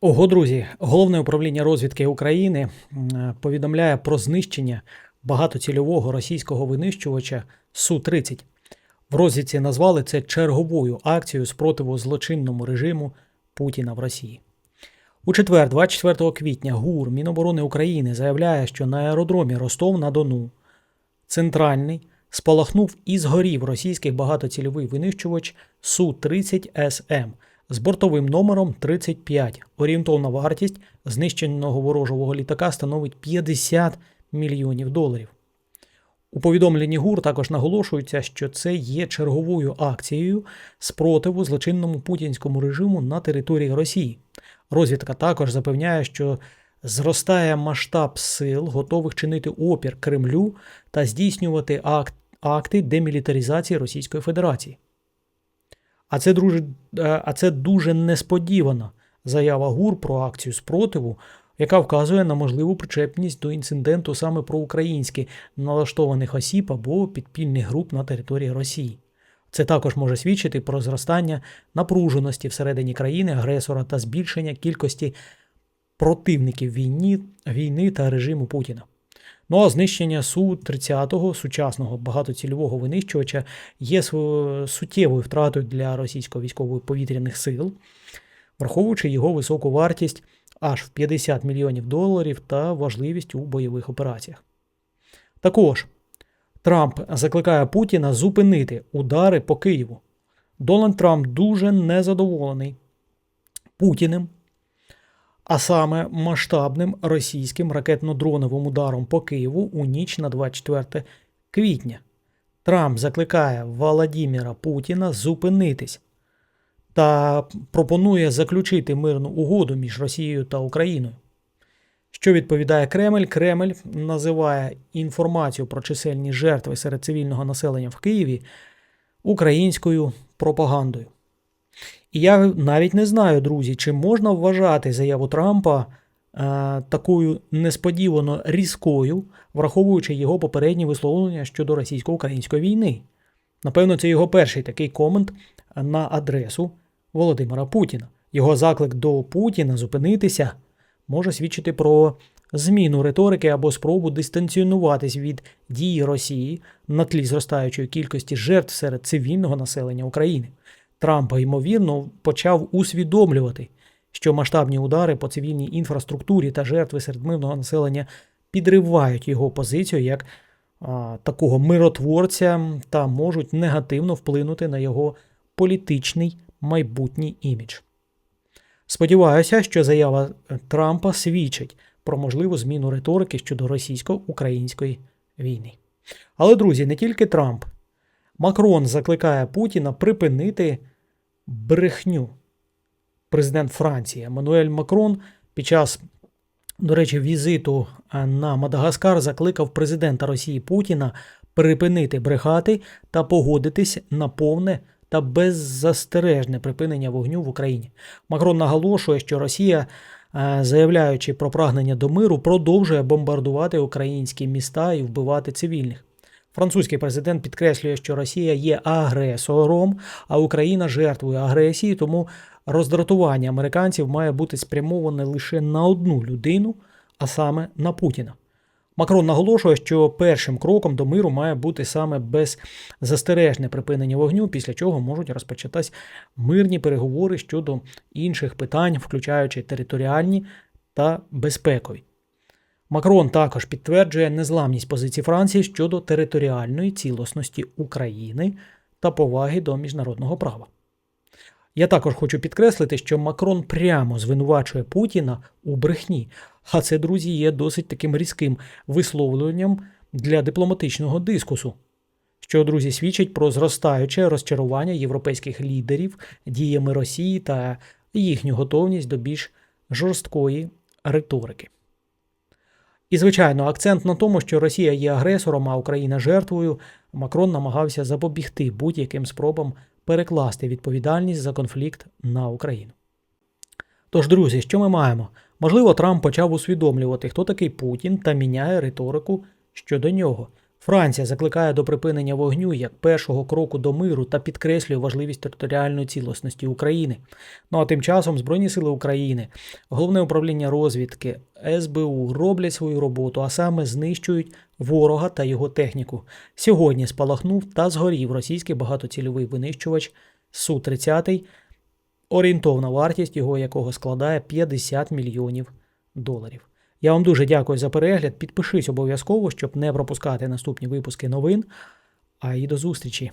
Ого, друзі, головне управління розвідки України повідомляє про знищення багатоцільового російського винищувача Су-30. В розвідці назвали це черговою акцією спротиву злочинному режиму Путіна в Росії. У четвер, 24 квітня, ГУР Міноборони України заявляє, що на аеродромі Ростов-на-Дону центральний спалахнув і згорів російський багатоцільовий винищувач Су-30СМ з бортовим номером 35. Орієнтовна вартість знищеного ворожого літака становить 50 мільйонів доларів. У повідомленні ГУР також наголошується, що це є черговою акцією спротиву злочинному путінському режиму на території Росії. Розвідка також запевняє, що зростає масштаб сил, готових чинити опір Кремлю та здійснювати акт, акти демілітаризації Російської Федерації. А це, друже, а це дуже несподівана заява ГУР про акцію спротиву, яка вказує на можливу причепність до інциденту саме проукраїнськи налаштованих осіб або підпільних груп на території Росії. Це також може свідчити про зростання напруженості всередині країни агресора та збільшення кількості противників війні, війни та режиму Путіна. Ну а знищення Су-30 сучасного багатоцільового винищувача є су- суттєвою втратою для російського військово-повітряних сил, враховуючи його високу вартість аж в 50 мільйонів доларів та важливість у бойових операціях. Також Трамп закликає Путіна зупинити удари по Києву. Дональд Трамп дуже незадоволений Путіним, а саме масштабним російським ракетно-дроновим ударом по Києву у ніч на 24 квітня. Трамп закликає Володимира Путіна зупинитись та пропонує заключити мирну угоду між Росією та Україною. Що відповідає Кремль? Кремль називає інформацію про чисельні жертви серед цивільного населення в Києві українською пропагандою. І я навіть не знаю, друзі, чи можна вважати заяву Трампа е, такою несподівано різкою, враховуючи його попередні висловлення щодо російсько-української війни. Напевно, це його перший такий комент на адресу Володимира Путіна. Його заклик до Путіна зупинитися може свідчити про зміну риторики або спробу дистанціонуватись від дії Росії на тлі зростаючої кількості жертв серед цивільного населення України. Трамп, ймовірно, почав усвідомлювати, що масштабні удари по цивільній інфраструктурі та жертви серед мирного населення підривають його позицію як а, такого миротворця та можуть негативно вплинути на його політичний майбутній імідж. Сподіваюся, що заява Трампа свідчить про можливу зміну риторики щодо російсько-української війни. Але, друзі, не тільки Трамп. Макрон закликає Путіна припинити брехню. Президент Франції Еммануель Макрон під час, до речі, візиту е, на Мадагаскар закликав президента Росії Путіна припинити брехати та погодитись на повне та беззастережне припинення вогню в Україні. Макрон наголошує, що Росія, е, заявляючи про прагнення до миру, продовжує бомбардувати українські міста і вбивати цивільних. Французький президент підкреслює, що Росія є агресором, а Україна жертвою агресії, тому роздратування американців має бути спрямоване лише на одну людину, а саме на Путіна. Макрон наголошує, що першим кроком до миру має бути саме беззастережне припинення вогню, після чого можуть розпочатись мирні переговори щодо інших питань, включаючи територіальні та безпекові. Макрон також підтверджує незламність позиції Франції щодо територіальної цілісності України та поваги до міжнародного права. Я також хочу підкреслити, що Макрон прямо звинувачує Путіна у брехні, а це, друзі, є досить таким різким висловленням для дипломатичного дискусу, що, друзі, свідчить про зростаюче розчарування європейських лідерів діями Росії та їхню готовність до більш жорсткої риторики. І, звичайно, акцент на тому, що Росія є агресором, а Україна жертвою, Макрон намагався запобігти будь-яким спробам перекласти відповідальність за конфлікт на Україну. Тож, друзі, що ми маємо? Можливо, Трамп почав усвідомлювати, хто такий Путін, та міняє риторику щодо нього. Франція закликає до припинення вогню як першого кроку до миру та підкреслює важливість територіальної цілісності України. Ну а тим часом Збройні сили України, головне управління розвідки, СБУ роблять свою роботу, а саме знищують ворога та його техніку. Сьогодні спалахнув та згорів російський багатоцільовий винищувач Су-30, орієнтовна вартість його якого складає 50 мільйонів доларів. Я вам дуже дякую за перегляд. Підпишись обов'язково, щоб не пропускати наступні випуски новин. А і до зустрічі!